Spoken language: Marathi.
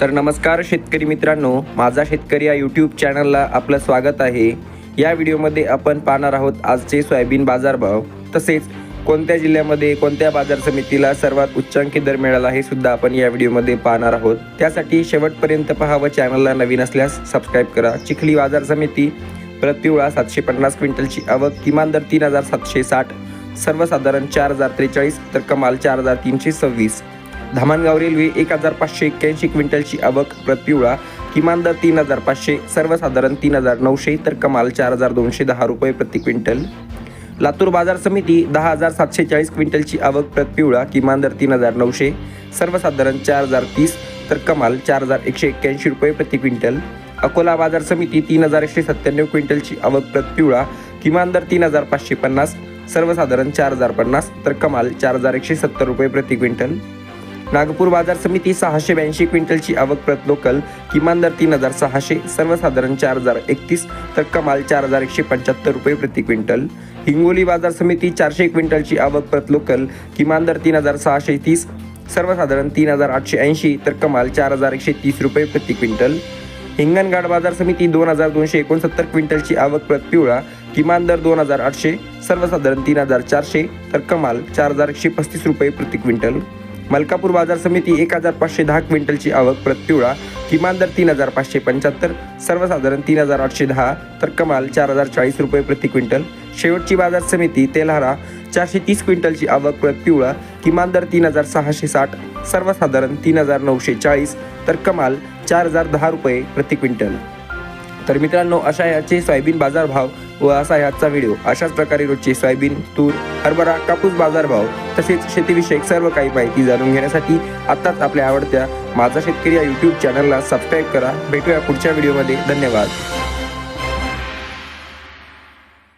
तर नमस्कार शेतकरी मित्रांनो माझा शेतकरी या यूट्यूब चॅनलला आपलं स्वागत आहे. या व्हिडिओमध्ये आपण पाहणार आहोत आजचे सोयाबीन बाजारभाव. तसेच कोणत्या जिल्ह्यामध्ये कोणत्या बाजार समितीला सर्वात उच्चांकी दर मिळाला हे सुद्धा आपण या व्हिडिओमध्ये पाहणार आहोत. त्यासाठी शेवटपर्यंत पहा व चॅनलला नवीन असल्यास सबस्क्राईब करा. चिखली बाजार समिती प्रतिवळा सातशे पन्नास क्विंटलची आवक किमान दर तीन हजार सातशे साठ सर्वसाधारण चार हजार त्रेचाळीस तर कमाल चार हजार तीनशे सव्वीस. धामणगाव रेल्वे एक हजार पाचशे एक्क्याऐंशी क्विंटलची आवक प्रतिवळा किमान दर तीन हजार पाचशे सर्वसाधारण तीन हजार नऊशे तर कमाल चार हजार दोनशे दहा रुपये प्रति क्विंटल. लातूर बाजार समिती दहा हजार सातशे चाळीस क्विंटलची आवक प्रतिवळा किमान दर तीन हजार नऊशे सर्वसाधारण चार हजार तीस तर कमाल चार हजार एकशे एक्क्याऐंशी रुपये प्रति क्विंटल. अकोला बाजार समिती तीन हजार एकशे सत्त्याण्णव क्विंटलची आवक प्रतिवळा किमान दर तीन हजार पाचशे पन्नास सर्वसाधारण चार हजार पन्नास तर कमाल चार हजार एकशे सत्तर रुपये प्रति क्विंटल. नागपूर बाजार समिती सहाशे ब्याऐंशी क्विंटलची आवक प्रत लोकल किमान दर तीन हजार सहाशे सर्वसाधारण चार हजार एकतीस तर कमाल चार हजार एकशे पंच्याहत्तर रुपये प्रति क्विंटल. हिंगोली बाजार समिती चारशे क्विंटलची आवक प्रत लोकल किमान दर तीन हजार सहाशे तीस सर्वसाधारण तीन हजार आठशे ऐंशी तर कमाल चार हजार एकशे तीस रुपये प्रति क्विंटल. हिंगणघाट बाजार समिती दोन हजार दोनशे एकोणसत्तर क्विंटलची आवक प्रत पिवळा किमान दर दोन हजार आठशे सर्वसाधारण तीन हजार चारशे तर कमाल चार हजार एकशे पस्तीस रुपये प्रति क्विंटल. मलकापूर बाजार समिती एक हजार पाचशे दहा क्विंटलची आवक प्रत किमान दर तीन हजार पाचशे पंच्याहत्तर सर्वसाधारण तीन हजार आठशे दहा तर कमाल चार हजार चाळीस रुपये प्रति क्विंटल. शेवटची बाजार समिती तेल्हारा चारशे तीस क्विंटलची आवक प्रत पिवळा किमान दर तीन हजार सहाशे साठ सर्वसाधारण तीन हजार नऊशे चाळीस तर कमाल चार हजार दहा रुपये प्रति क्विंटल. तर मित्रांनो अशा याचे सोयाबीन बाजारभाव व असा आजचा व्हिडिओ अशाच प्रकारे रोजचे सोयाबीन तूर हरभरा कापूस बाजारभाव तसेच शेतीविषयक सर्व काही माहिती जाणून घेण्यासाठी आत्ताच आपल्या आवडत्या माझा शेतकरी या यूट्यूब चॅनलला सबस्क्राईब करा. भेटूया पुढच्या व्हिडिओमध्ये धन्यवाद.